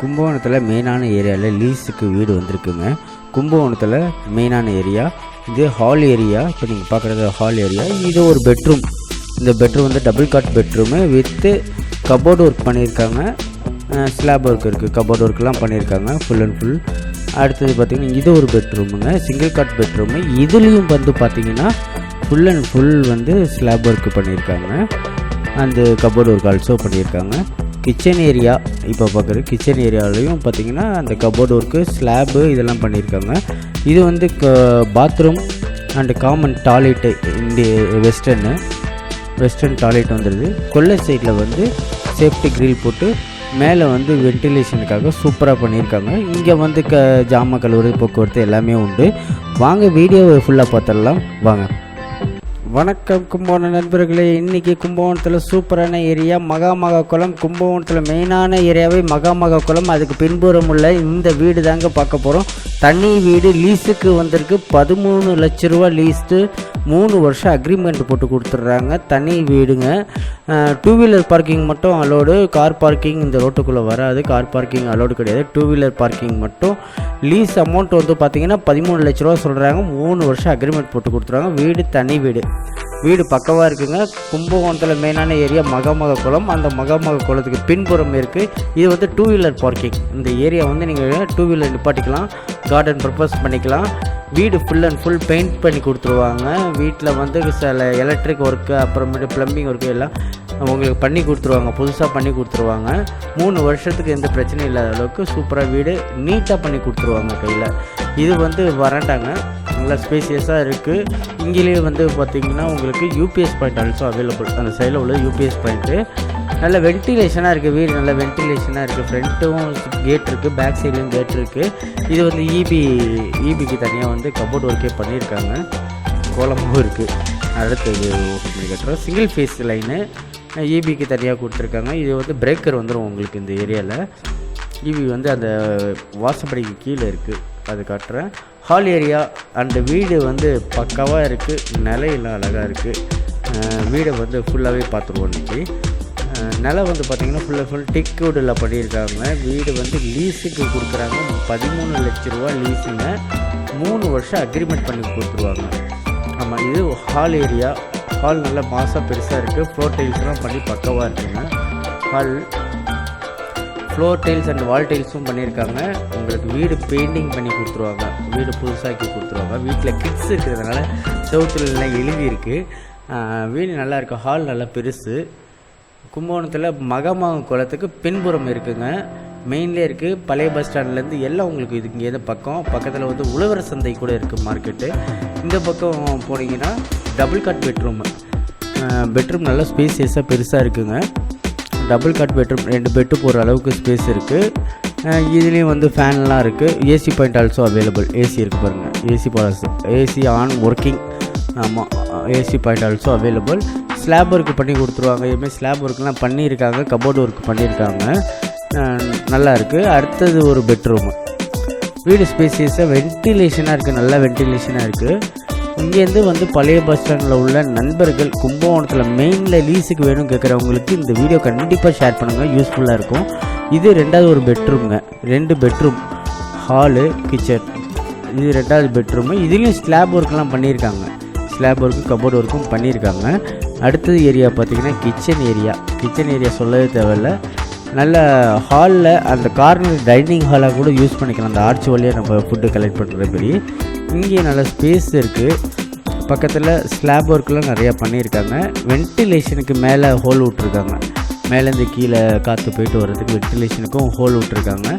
கும்பகோணத்தில் மெயினான ஏரியாவில் லீஸுக்கு வீடு வந்திருக்குங்க. கும்பகோணத்தில் மெயினான ஏரியா இது ஹால் ஏரியா இப்போ நீங்கள் பார்க்குறது ஹால் ஏரியா இது ஒரு பெட்ரூம் இந்த பெட்ரூம் வந்து double cot bedroom with cupboard work பண்ணியிருக்காங்க. ஸ்லாப் ஒர்க் இருக்குது கபோர்டு ஒர்க்லாம் பண்ணியிருக்காங்க. ஃபுல் அண்ட் ஃபுல் அடுத்தது பார்த்திங்கன்னா இது ஒரு பெட்ரூமுங்க சிங்கிள் காட் பெட்ரூமு இதுலேயும் வந்து பார்த்திங்கன்னா ஃபுல் அண்ட் ஃபுல் வந்து ஸ்லாப் ஒர்க் பண்ணியிருக்காங்க. அந்த கபோர்டு ஒர்க் ஆல்சோ பண்ணியிருக்காங்க. கிச்சன் ஏரியா இப்போ பார்க்குற கிச்சன் ஏரியாவிலையும் பார்த்தீங்கன்னா அந்த கபோர்டு ஒர்க்கு ஸ்லாபு இதெல்லாம் பண்ணியிருக்காங்க இது வந்து பாத்ரூம் அண்டு காமன் டாய்லெட்டு இந்திய வெஸ்டர்னு வெஸ்டர்ன் டாய்லெட் வந்துடுது கொல்லை சைடில் வந்து சேஃப்டி கிரில் போட்டு மேலே வந்து வென்டிலேஷனுக்காக சூப்பராக பண்ணியிருக்காங்க இங்கே வந்து க ஜாம கழுவுறது போக்குவரத்து எல்லாமே உண்டு. வாங்க வீடியோவை ஃபுல்லாக பார்த்துடலாம் வாங்க. வணக்கம் கும்பகோணம் நண்பர்களே. இன்றைக்கி கும்பகோணத்தில் சூப்பரான ஏரியா மகாமகா குளம். கும்பகோணத்தில் மெயினான ஏரியாவே மகாமகா குளம். அதுக்கு பின்புறம் உள்ள இந்த வீடு தாங்க பார்க்க போகிறோம் தனி வீடு லீஸுக்கு வந்திருக்கு. பதிமூணு லட்ச ரூபா லீஸ்ட்டு மூணு வருஷம் அக்ரிமெண்ட் போட்டு கொடுத்துட்றாங்க. தனி வீடுங்க. டூ வீலர் பார்க்கிங் மட்டும் அலோடு கார் பார்க்கிங் இந்த ரோட்டுக்குள்ளே வராது. கார் பார்க்கிங் அலோடு கிடையாது. டூ வீலர் பார்க்கிங் மட்டும். லீஸ் அமௌண்ட் வந்து பார்த்தீங்கன்னா பதிமூணு லட்ச ரூபா சொல்கிறாங்க மூணு வருஷம் அக்ரிமெண்ட் போட்டு கொடுத்துருவாங்க வீடு தனி வீடு. வீடு பக்கவாக இருக்குங்க. கும்பகோணத்தில் மெயினான ஏரியா மகமக குளம் அந்த மகமக குளத்துக்கு பின்புறம் இருக்குது இது வந்து டூ வீலர் பார்க்கிங் இந்த ஏரியா வந்து நீங்கள் டூ வீலர் நிப்பாட்டிக்கலாம். கார்டன் பர்பஸ் பண்ணிக்கலாம். வீடு ஃபுல் அண்ட் ஃபுல் பெயிண்ட் பண்ணி கொடுத்துருவாங்க. வீட்டில் வந்து சில எலக்ட்ரிக் ஒர்க்கு அப்புறமேட்டு ப்ளம்பிங் ஒர்க்கு எல்லாம் உங்களுக்கு பண்ணி கொடுத்துருவாங்க. புதுசாக பண்ணி கொடுத்துருவாங்க. மூணு வருஷத்துக்கு எந்த பிரச்சனையும் இல்லாத அளவுக்கு சூப்பராக வீடு நீட்டாக பண்ணி கொடுத்துருவாங்க கையில். இது வந்து வரண்டாங்க நல்லா ஸ்பேசியஸாக இருக்குது இங்கேயே வந்து பார்த்திங்கன்னா உங்களுக்கு யூபிஎஸ் பாயிண்ட் ஆல்சோ அவைலபிள் அந்த சைடில் உள்ள யூபிஎஸ் பாயிண்ட்டு நல்ல வென்டிலேஷனாக இருக்குது வீடு நல்ல வென்டிலேஷனாக இருக்குது ஃப்ரண்ட்டும் கேட் இருக்குது பேக் சைட்லேயும் கேட் இருக்குது இது வந்து இபி இபிக்கு தனியாக வந்து கபோர்ட் ஒர்க்கே பண்ணியிருக்காங்க. கோலமாகவும் இருக்குது அடுத்தது கட்டுறோம் சிங்கிள் ஃபேஸ் லைனு இபிக்கு தனியாக கொடுத்துருக்காங்க. இது வந்து பிரேக்கர் வந்துடும் உங்களுக்கு இந்த ஏரியாவில் டிவி வந்து அந்த வாசப்படிக்கு கீழே இருக்குது அது காட்டுறேன். ஹால் ஏரியா அந்த வீடு வந்து பக்காவாக இருக்குது நிலையெல்லாம் அழகாக இருக்குது வீடை வந்து ஃபுல்லாகவே பார்த்துருவோம் இன்றைக்கி நிலம் வந்து பார்த்திங்கன்னா ஃபுல்லாக ஃபுல் டிக்வுட்டில் பண்ணியிருக்காங்க. வீடு வந்து லீஸுக்கு கொடுக்குறாங்க. பதிமூணு லட்ச ரூபா லீஸுங்க மூணு வருஷம் அக்ரிமெண்ட் பண்ணி கொடுத்துருவாங்க. ஆமாம் இது ஹால் ஏரியா ஹால் நல்லா மாசாக பெருசாக இருக்குது ஃப்ளோர் டைல்ஸ்லாம் பண்ணி பக்கவாக இருக்குங்க. Hall floor tiles and wall டைல்ஸும் பண்ணியிருக்காங்க. உங்களுக்கு வீடு பெயிண்டிங் பண்ணி கொடுத்துருவாங்க. வீடு புதுசாக்கி கொடுத்துருவாங்க. வீட்டில் கிட்ஸ் இருக்கிறதுனால செவத்துலலாம் எழுதியிருக்கு. வீடு நல்லா இருக்குது ஹால் நல்லா பெருசு. கும்பகோணத்தில் மகமாகம் குளத்துக்கு பின்புறம் இருக்குங்க. மெயின்லேயே இருக்குது பழைய பஸ் ஸ்டாண்ட்லேருந்து எல்லாம் உங்களுக்கு இது இங்கே பக்கம். பக்கத்தில் வந்து உழவர் சந்தை கூட இருக்குது மார்க்கெட்டு இந்த பக்கம் போனீங்கன்னா டபுள் காட் பெட்ரூம் பெட்ரூம் நல்லா ஸ்பேசியஸாக பெருசாக இருக்குங்க. டபுள் காட் பெட்ரூம் ரெண்டு பெட்டு போகிற அளவுக்கு ஸ்பேஸ் இருக்குது இதுலேயும் வந்து ஃபேன்லாம் இருக்குது AC point also available AC இருக்குது பாருங்கள் ஏசி பாலஸ் ஏசி ஆன் ஒர்க்கிங் ஆமாம் AC point also available slab work பண்ணி கொடுத்துருவாங்க. இதுமாதிரி ஸ்லாப் ஒர்க்லாம் பண்ணியிருக்காங்க. கபோர்டு ஒர்க் பண்ணியிருக்காங்க. நல்லா இருக்குது அடுத்தது ஒரு பெட்ரூமு வீடு ஸ்பேசியஸாக வென்டிலேஷனாக இருக்குது நல்லா வென்டிலேஷனாக இருக்குது இங்கேருந்து வந்து பழைய பஸ் ஸ்டாண்டில் உள்ள நண்பர்கள் கும்பகோணத்தில் மெயினில் லீஸுக்கு வேணும் கேட்குறவங்களுக்கு இந்த வீடியோ கண்டிப்பாக ஷேர் பண்ணுங்கள் யூஸ்ஃபுல்லாக இருக்கும். இது ரெண்டாவது ஒரு பெட்ரூம்ங்க ரெண்டு பெட்ரூம் ஹாலு கிச்சன் இது ரெண்டாவது பெட்ரூமு இதுலேயும் ஸ்லாப் ஒர்க்லாம் பண்ணியிருக்காங்க. ஸ்லாப் ஒர்க்கு கபோர்டு ஒர்க்கும் பண்ணியிருக்காங்க. அடுத்தது ஏரியா பார்த்திங்கன்னா கிச்சன் ஏரியா கிச்சன் ஏரியா சொல்லவே தேவையில்ல. நல்ல ஹாலில் அந்த கார்னர் டைனிங் ஹாலாக கூட யூஸ் பண்ணிக்கலாம். அந்த ஆர்ச் வழியாக நம்ம ஃபுட்டு கலெக்ட் பண்ணுற மாதிரி இங்கே நல்ல ஸ்பேஸ் இருக்குது பக்கத்தில் ஸ்லாப் ஒர்க்கெலாம் நிறையா பண்ணியிருக்காங்க. வென்டிலேஷனுக்கு மேலே ஹோல் விட்ருக்காங்க மேலேருந்து கீழே காற்று போயிட்டு வர்றதுக்கு வென்டிலேஷனுக்கும் ஹோல் விட்ருக்காங்க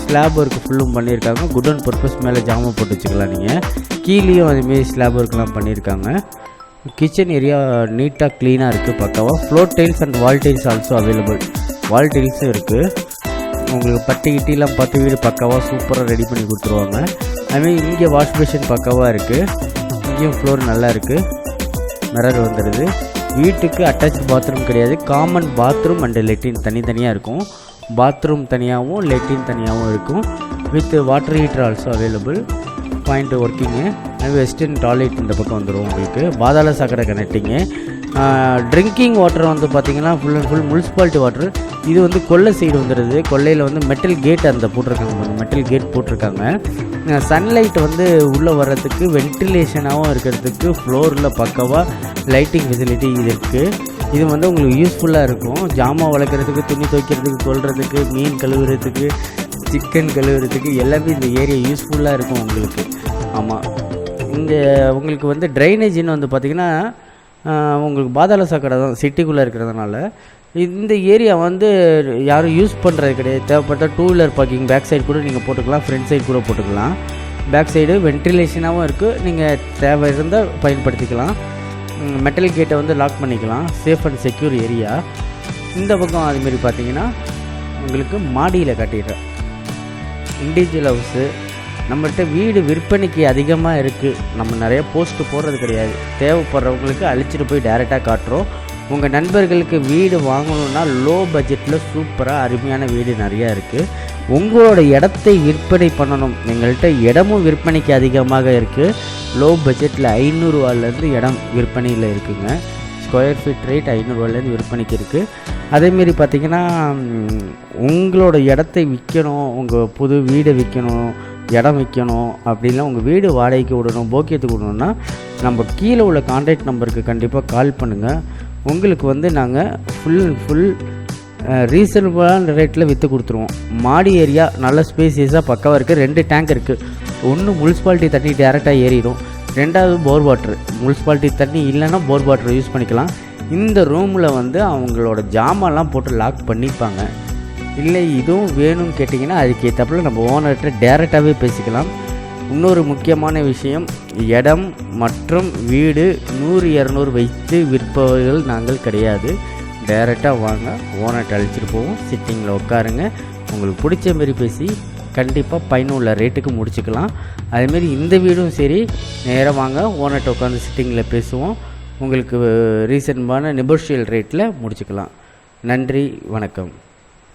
ஸ்லாப் ஒர்க் ஃபுல்லும் பண்ணியிருக்காங்க. குட் அண்ட் பர்பஸ் மேலே ஜாமான் போட்டு வச்சுக்கலாம் நீங்கள் கீழேயும் அதுமாரி ஸ்லாப் ஒர்க்லாம் பண்ணியிருக்காங்க. கிச்சன் ஏரியா நீட்டாக க்ளீனாக இருக்குது பக்கவாக floor tiles and wall tiles also available wall டைல்ஸும் இருக்குது உங்களுக்கு பட்டி கிட்டிலாம் பார்த்து வீடு பக்காவாக சூப்பராக ரெடி பண்ணி கொடுத்துருவாங்க. அதுமாரி இங்கே வாஷ் பேஷன் பக்காவாக இருக்குது இங்கேயும் ஃப்ளோர் நல்லா இருக்குது மிரர் வந்துடுது வீட்டுக்கு அட்டாச் பாத்ரூம் கிடையாது. காமன் பாத்ரூம் அண்டு லெட்டின் தனித்தனியாக இருக்கும். பாத்ரூம் தனியாகவும் லெட்டின் தனியாகவும் இருக்கும். With water heater also available point working western toilet இந்த பக்கம் வந்துடும் உங்களுக்கு. பாதாள சாக்கடை கனெக்டிங்கு ட்ரிங்கிங் வாட்டர் வந்து பார்த்திங்கன்னா full and full municipality water இது வந்து கொல்லை சைடு வந்துடுது கொல்லையில் வந்து மெட்டல் கேட் அந்த போட்டிருக்காங்க. மெட்டல் கேட் போட்டிருக்காங்க. சன்லைட் வந்து உள்ளே வர்றதுக்கு வென்டிலேஷனாகவும் இருக்கிறதுக்கு ஃப்ளோரில் பக்கவாக லைட்டிங் ஃபெசிலிட்டி இது இருக்குது இது வந்து உங்களுக்கு யூஸ்ஃபுல்லாக இருக்கும். ஜாமான் வளர்க்குறதுக்கு துணி துவைக்கிறதுக்கு கொள்றதுக்கு மீன் கழுவுறதுக்கு சிக்கன் கழுவுறதுக்கு எல்லாமே இந்த ஏரியா யூஸ்ஃபுல்லாக இருக்கும் உங்களுக்கு. ஆமாம் இங்கே உங்களுக்கு வந்து ட்ரைனேஜ்னு வந்து பார்த்திங்கன்னா உங்களுக்கு பாதாள சாக்கடை தான் சிட்டிக்குள்ளே இருக்கிறதுனால. இந்த ஏரியா வந்து யாரும் யூஸ் பண்ணுறது கிடையாது. தேவைப்பட்ட two wheeler parking back side கூட நீங்கள் போட்டுக்கலாம் ஃப்ரண்ட் சைடு கூட போட்டுக்கலாம். பேக் சைடு வென்டிலேஷனாகவும் இருக்குது நீங்கள் தேவை இருந்தால் பயன்படுத்திக்கலாம். மெட்டல் கேட்டை வந்து லாக் பண்ணிக்கலாம். சேஃப் அண்ட் செக்யூர் ஏரியா இந்த பக்கம் அதுமாரி பார்த்தீங்கன்னா உங்களுக்கு மாடியில் கட்டிடுறேன். இண்டிவிஜுவல் ஹவுஸு நம்மகிட்ட வீடு விற்பனைக்கு அதிகமாக இருக்குது நம்ம நிறைய போஸ்ட் போடுறது கிடையாது. தேவைப்படுறவங்களுக்கு அழிச்சிட்டு போய் டைரெக்டாக காட்டுறோம். உங்கள் நண்பர்களுக்கு வீடு வாங்கணுன்னா லோ பட்ஜெட்டில் சூப்பராக அருமையான வீடு நிறையா இருக்குது உங்களோட இடத்தை விற்பனை பண்ணணும். எங்கள்கிட்ட இடமும் விற்பனைக்கு அதிகமாக இருக்குது லோ பட்ஜெட்டில் ஐநூறுரூவாலேருந்து இடம் விற்பனையில் இருக்குங்க. ஸ்கொயர் ஃபீட் ரேட் ஐநூறுரூவாலேருந்து விற்பனைக்கு இருக்குது அதேமாரி பார்த்திங்கன்னா உங்களோட இடத்தை விற்கணும் உங்கள் புது வீடை விற்கணும் இடம் விற்கணும் அப்படின்னா உங்கள் வீடு வாடகைக்கு விடணும் போக்கியத்துக்கு விடணும்னா நம்ம கீழே உள்ள கான்டாக்ட் நம்பருக்கு கண்டிப்பாக கால் பண்ணுங்கள் உங்களுக்கு வந்து நாங்கள் ஃபுல் அண்ட் ஃபுல் ரீசனபிளான ரேட்டில் விற்று கொடுத்துருவோம். மாடி ஏரியா நல்ல ஸ்பேசியஸாக பக்காவாக இருக்குது ரெண்டு டேங்க் இருக்குது ஒன்று முனிசிபாலிட்டி தண்ணி டேரெக்டாக ஏறிடும். ரெண்டாவது போர் வாட்ரு முனிசிபாலிட்டி தண்ணி இல்லைன்னா போர் வாட்டர் யூஸ் பண்ணிக்கலாம். இந்த ரூமில் வந்து அவங்களோட ஜாமான்லாம் போட்டு லாக் பண்ணிப்பாங்க. இல்லை இதுவும் வேணும்னு கேட்டிங்கன்னா அதுக்கேற்றப்பில் நம்ம ஓனர்கிட்ட டேரெக்டாகவே பேசிக்கலாம். இன்னொரு முக்கியமான விஷயம் இடம் மற்றும் வீடு நூறு இரநூறு வைத்து விற்பவர்கள் நாங்கள் கிடையாது. டைரெக்டாக வாங்க ஓனர்கிட்ட அழைச்சிட்டு போவோம். சிட்டிங்கில் உட்காருங்க. உங்களுக்கு பிடிச்ச மாரி பேசி கண்டிப்பாக பயனுள்ள ரேட்டுக்கு முடிச்சுக்கலாம். அதேமாரி இந்த வீடும் சரி நேராக வாங்க ஓனர்கிட்ட உட்காந்து சிட்டிங்கில் பேசுவோம். உங்களுக்கு ரீசன்பான நெபோஷியல் ரேட்டில் முடிச்சுக்கலாம். நன்றி வணக்கம்.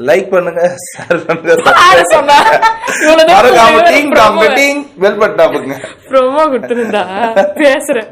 லைக் பண்ணுங்க ஷேர் பண்ணுங்க மறக்காம. டீங் டாம் டிங் பெல் ப்ரோமோ கொடுத்துருந்தா. பேசுறேன்.